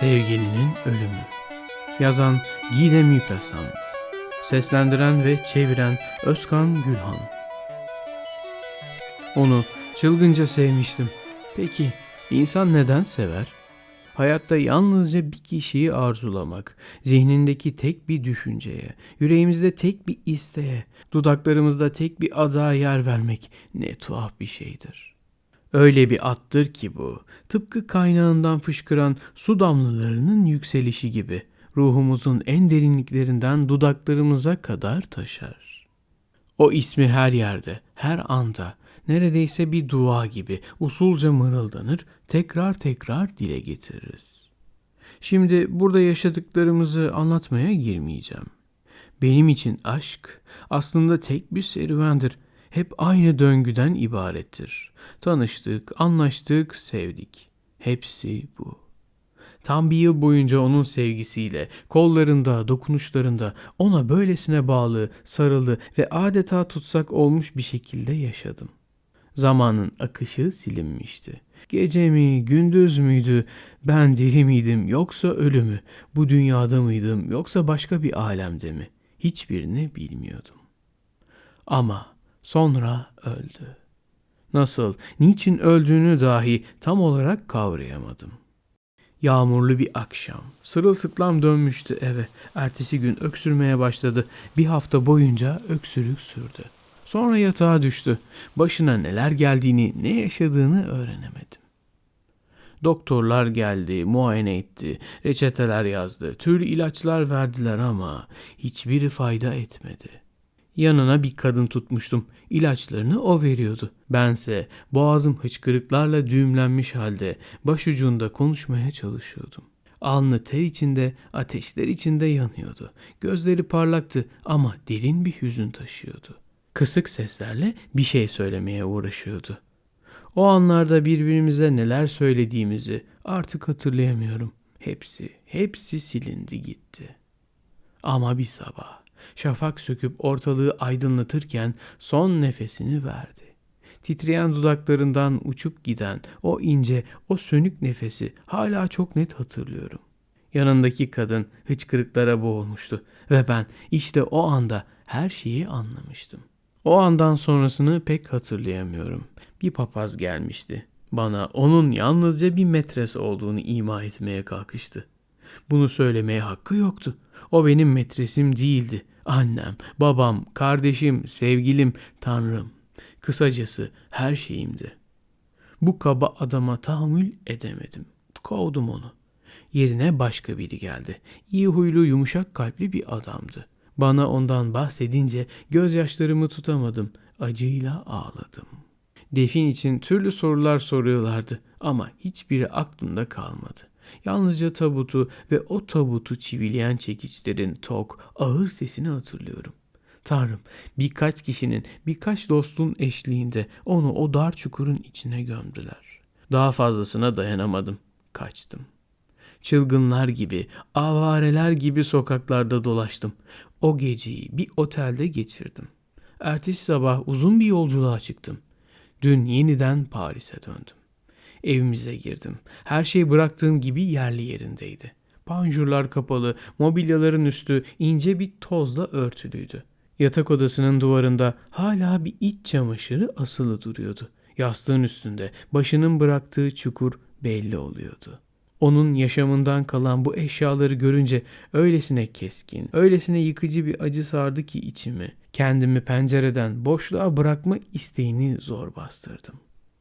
Sevgilinin Ölümü Yazan Gide Müpesant Seslendiren ve çeviren Özkan Gülhan Onu çılgınca sevmiştim. Peki insan neden sever? Hayatta yalnızca bir kişiyi arzulamak, zihnindeki tek bir düşünceye, yüreğimizde tek bir isteğe, dudaklarımızda tek bir adığa yer vermek ne tuhaf bir şeydir. Öyle bir attır ki bu, tıpkı kaynağından fışkıran su damlalarının yükselişi gibi ruhumuzun en derinliklerinden dudaklarımıza kadar taşar. O ismi her yerde, her anda, neredeyse bir dua gibi usulca mırıldanır, tekrar tekrar dile getiririz. Şimdi burada yaşadıklarımızı anlatmaya girmeyeceğim. Benim için aşk aslında tek bir serüvendir. Hep aynı döngüden ibarettir. Tanıştık, anlaştık, sevdik. Hepsi bu. Tam bir yıl boyunca onun sevgisiyle, kollarında, dokunuşlarında ona böylesine bağlı, sarılı ve adeta tutsak olmuş bir şekilde yaşadım. Zamanın akışı silinmişti. Gece mi, gündüz müydü, ben diri miydim yoksa ölü mü, bu dünyada mıydım yoksa başka bir alemde mi? Hiçbirini bilmiyordum. Ama sonra öldü. Nasıl, niçin öldüğünü dahi tam olarak kavrayamadım. Yağmurlu bir akşam. Sırılsıklam dönmüştü eve. Ertesi gün öksürmeye başladı. Bir hafta boyunca öksürük sürdü. Sonra yatağa düştü. Başına neler geldiğini, ne yaşadığını öğrenemedim. Doktorlar geldi, muayene etti, reçeteler yazdı, tür ilaçlar verdiler ama hiçbiri fayda etmedi. Yanına bir kadın tutmuştum. İlaçlarını o veriyordu. Bense boğazım hıçkırıklarla düğümlenmiş halde başucunda konuşmaya çalışıyordum. Alnı ter içinde, ateşler içinde yanıyordu. Gözleri parlaktı ama derin bir hüzün taşıyordu. Kısık seslerle bir şey söylemeye uğraşıyordu. O anlarda birbirimize neler söylediğimizi artık hatırlayamıyorum. Hepsi, hepsi silindi gitti. Ama bir sabah şafak söküp ortalığı aydınlatırken son nefesini verdi. Titreyen dudaklarından uçup giden o ince, o sönük nefesi hala çok net hatırlıyorum. Yanındaki kadın hıçkırıklara boğulmuştu ve ben işte o anda her şeyi anlamıştım. O andan sonrasını pek hatırlayamıyorum. Bir papaz gelmişti. Bana onun yalnızca bir metres olduğunu ima etmeye kalkıştı. Bunu söylemeye hakkı yoktu. O benim metresim değildi. Annem, babam, kardeşim, sevgilim, tanrım. Kısacası her şeyimdi. Bu kaba adama tahammül edemedim. Kovdum onu. Yerine başka biri geldi. İyi huylu, yumuşak kalpli bir adamdı. Bana ondan bahsedince gözyaşlarımı tutamadım. Acıyla ağladım. Defin için türlü sorular soruyorlardı ama hiçbiri aklımda kalmadı. Yalnızca tabutu ve o tabutu çivileyen çekiçlerin tok, ağır sesini hatırlıyorum. Tanrım birkaç kişinin, birkaç dostun eşliğinde onu o dar çukurun içine gömdüler. Daha fazlasına dayanamadım. Kaçtım. Çılgınlar gibi, avareler gibi sokaklarda dolaştım. O geceyi bir otelde geçirdim. Ertesi sabah uzun bir yolculuğa çıktım. Dün yeniden Paris'e döndüm. Evimize girdim. Her şey bıraktığım gibi yerli yerindeydi. Panjurlar kapalı, mobilyaların üstü ince bir tozla örtülüydü. Yatak odasının duvarında hala bir iç çamaşırı asılı duruyordu. Yastığın üstünde başının bıraktığı çukur belli oluyordu. Onun yaşamından kalan bu eşyaları görünce öylesine keskin, öylesine yıkıcı bir acı sardı ki içimi. Kendimi pencereden boşluğa bırakma isteğini zor bastırdım.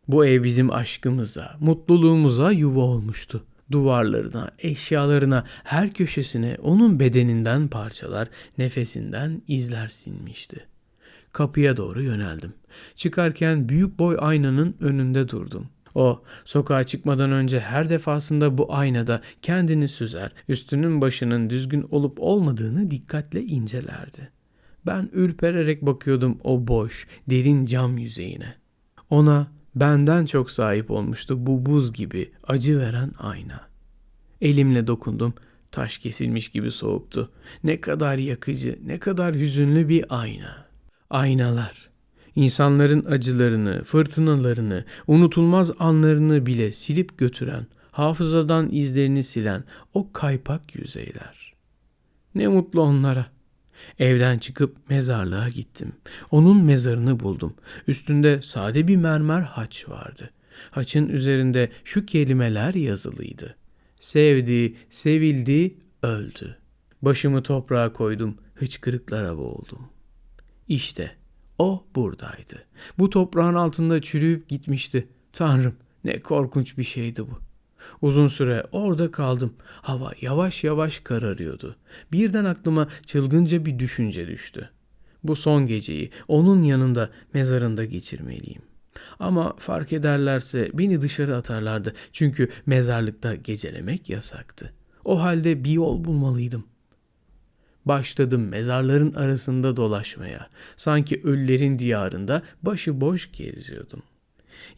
Bu ev bizim aşkımıza, mutluluğumuza yuva olmuştu. Duvarlarına, eşyalarına, her köşesine onun bedeninden parçalar, nefesinden izler sinmişti. Kapıya doğru yöneldim. Çıkarken büyük boy aynanın önünde durdum. O sokağa çıkmadan önce her defasında bu aynada kendini süzer, üstünün başının düzgün olup olmadığını dikkatle incelerdi. Ben ürpererek bakıyordum o boş, derin cam yüzeyine. Ona benden çok sahip olmuştu bu buz gibi acı veren ayna. Elimle dokundum, taş kesilmiş gibi soğuktu. Ne kadar yakıcı, ne kadar hüzünlü bir ayna. Aynalar, insanların acılarını, fırtınalarını, unutulmaz anlarını bile silip götüren hafızadan izlerini silen o kaypak yüzeyler. Ne mutlu onlara. Evden çıkıp mezarlığa gittim. Onun mezarını buldum. Üstünde sade bir mermer haç vardı. Haçın üzerinde şu kelimeler yazılıydı. Sevdi, sevildi, öldü. Başımı toprağa koydum, hıçkırıklara boğuldum. İşte o buradaydı. Bu toprağın altında çürüyüp gitmişti. Tanrım ne korkunç bir şeydi bu. Uzun süre orada kaldım. Hava yavaş yavaş kararıyordu. Birden aklıma çılgınca bir düşünce düştü. Bu son geceyi onun yanında mezarında geçirmeliyim. Ama fark ederlerse beni dışarı atarlardı. Çünkü mezarlıkta gecelemek yasaktı. O halde bir yol bulmalıydım. Başladım mezarların arasında dolaşmaya. Sanki ölülerin diyarında başıboş geziyordum.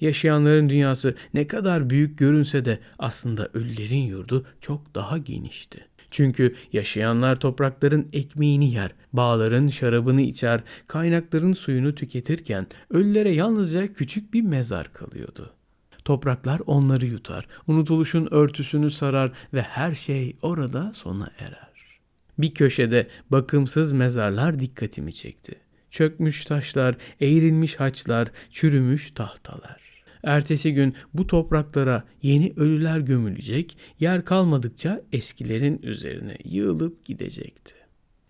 Yaşayanların dünyası ne kadar büyük görünse de aslında ölülerin yurdu çok daha genişti. Çünkü yaşayanlar toprakların ekmeğini yer, bağların şarabını içer, kaynakların suyunu tüketirken ölülere yalnızca küçük bir mezar kalıyordu. Topraklar onları yutar, unutuluşun örtüsünü sarar ve her şey orada sona erer. Bir köşede bakımsız mezarlar dikkatimi çekti. Çökmüş taşlar, eğrilmiş haçlar, çürümüş tahtalar. Ertesi gün bu topraklara yeni ölüler gömülecek, yer kalmadıkça eskilerin üzerine yığılıp gidecekti.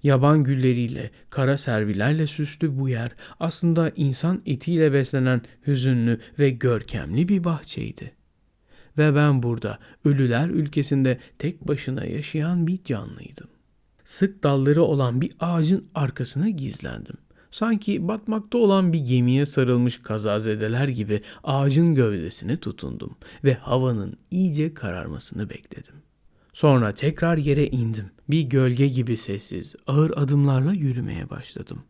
Yaban gülleriyle, kara servilerle süslü bu yer aslında insan etiyle beslenen hüzünlü ve görkemli bir bahçeydi. Ve ben burada ölüler ülkesinde tek başına yaşayan bir canlıydım. Sık dalları olan bir ağacın arkasına gizlendim. Sanki batmakta olan bir gemiye sarılmış kazazedeler gibi ağacın gövdesine tutundum ve havanın iyice kararmasını bekledim. Sonra tekrar yere indim. Bir gölge gibi sessiz, ağır adımlarla yürümeye başladım.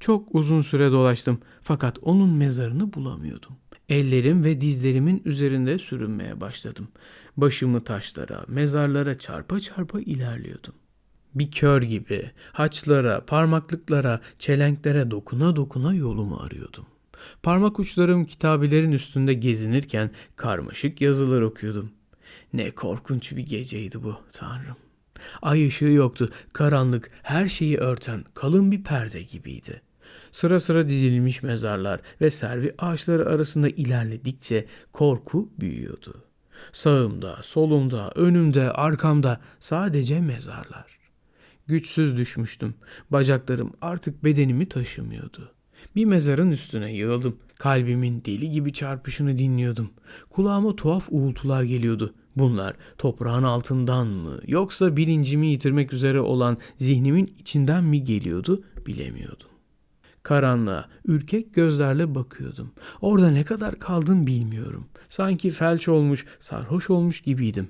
Çok uzun süre dolaştım fakat onun mezarını bulamıyordum. Ellerim ve dizlerimin üzerinde sürünmeye başladım. Başımı taşlara, mezarlara çarpa çarpa ilerliyordum bir kör gibi haçlara, parmaklıklara, çelenklere dokuna dokuna yolumu arıyordum. Parmak uçlarım kitabilerin üstünde gezinirken karmaşık yazılar okuyordum. Ne korkunç bir geceydi bu tanrım. Ay ışığı yoktu, karanlık, her şeyi örten kalın bir perde gibiydi. Sıra sıra dizilmiş mezarlar ve servi ağaçları arasında ilerledikçe korku büyüyordu. Sağımda, solumda, önümde, arkamda sadece mezarlar. Güçsüz düşmüştüm. Bacaklarım artık bedenimi taşımıyordu. Bir mezarın üstüne yığıldım. Kalbimin deli gibi çarpışını dinliyordum. Kulağıma tuhaf uğultular geliyordu. Bunlar toprağın altından mı yoksa bilincimi yitirmek üzere olan zihnimin içinden mi geliyordu bilemiyordum. Karanlığa ürkek gözlerle bakıyordum. Orada ne kadar kaldım bilmiyorum. Sanki felç olmuş, sarhoş olmuş gibiydim.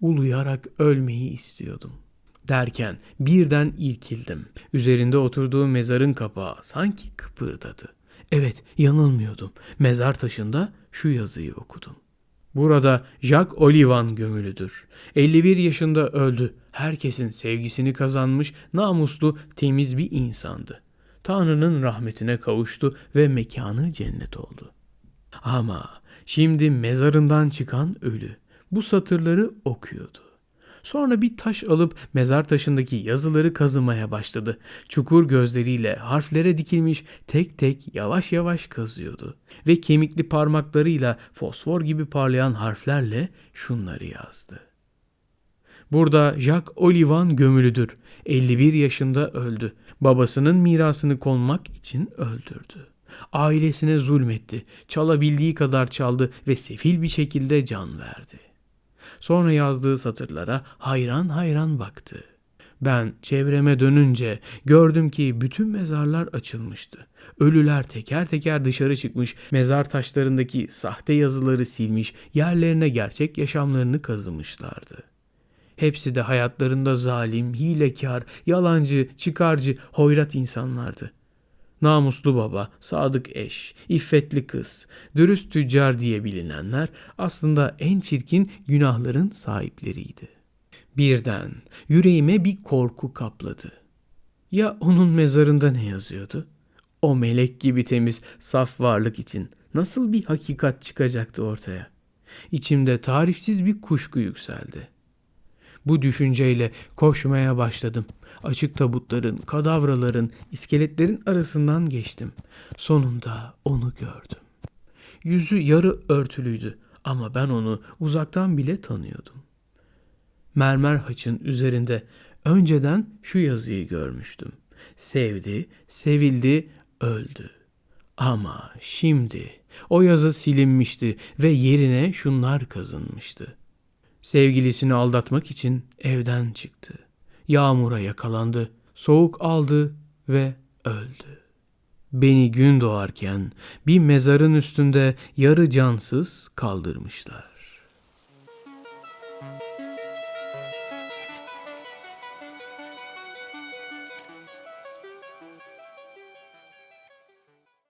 Uluyarak ölmeyi istiyordum.'' Derken birden irkildim. Üzerinde oturduğu mezarın kapağı sanki kıpırdadı. Evet, yanılmıyordum. Mezar taşında şu yazıyı okudum. Burada Jacques Olivan gömülüdür. 51 yaşında öldü. Herkesin sevgisini kazanmış, namuslu, temiz bir insandı. Tanrı'nın rahmetine kavuştu ve mekanı cennet oldu. Ama şimdi mezarından çıkan ölü bu satırları okuyordu. Sonra bir taş alıp mezar taşındaki yazıları kazımaya başladı. Çukur gözleriyle harflere dikilmiş tek tek yavaş yavaş kazıyordu. Ve kemikli parmaklarıyla fosfor gibi parlayan harflerle şunları yazdı. Burada Jacques Olivan gömülüdür. 51 yaşında öldü. Babasının mirasını konmak için öldürdü. Ailesine zulmetti. Çalabildiği kadar çaldı ve sefil bir şekilde can verdi. Sonra yazdığı satırlara hayran hayran baktı. Ben çevreme dönünce gördüm ki bütün mezarlar açılmıştı. Ölüler teker teker dışarı çıkmış, mezar taşlarındaki sahte yazıları silmiş, yerlerine gerçek yaşamlarını kazımışlardı. Hepsi de hayatlarında zalim, hilekar, yalancı, çıkarcı, hoyrat insanlardı. Namuslu baba, sadık eş, iffetli kız, dürüst tüccar diye bilinenler aslında en çirkin günahların sahipleriydi. Birden yüreğime bir korku kapladı. Ya onun mezarında ne yazıyordu? O melek gibi temiz, saf varlık için nasıl bir hakikat çıkacaktı ortaya? İçimde tarifsiz bir kuşku yükseldi. Bu düşünceyle koşmaya başladım. Açık tabutların, kadavraların, iskeletlerin arasından geçtim. Sonunda onu gördüm. Yüzü yarı örtülüydü ama ben onu uzaktan bile tanıyordum. Mermer haçın üzerinde önceden şu yazıyı görmüştüm. Sevdi, sevildi, öldü. Ama şimdi o yazı silinmişti ve yerine şunlar kazınmıştı. Sevgilisini aldatmak için evden çıktı. Yağmura yakalandı, soğuk aldı ve öldü. Beni gün doğarken bir mezarın üstünde yarı cansız kaldırmışlar.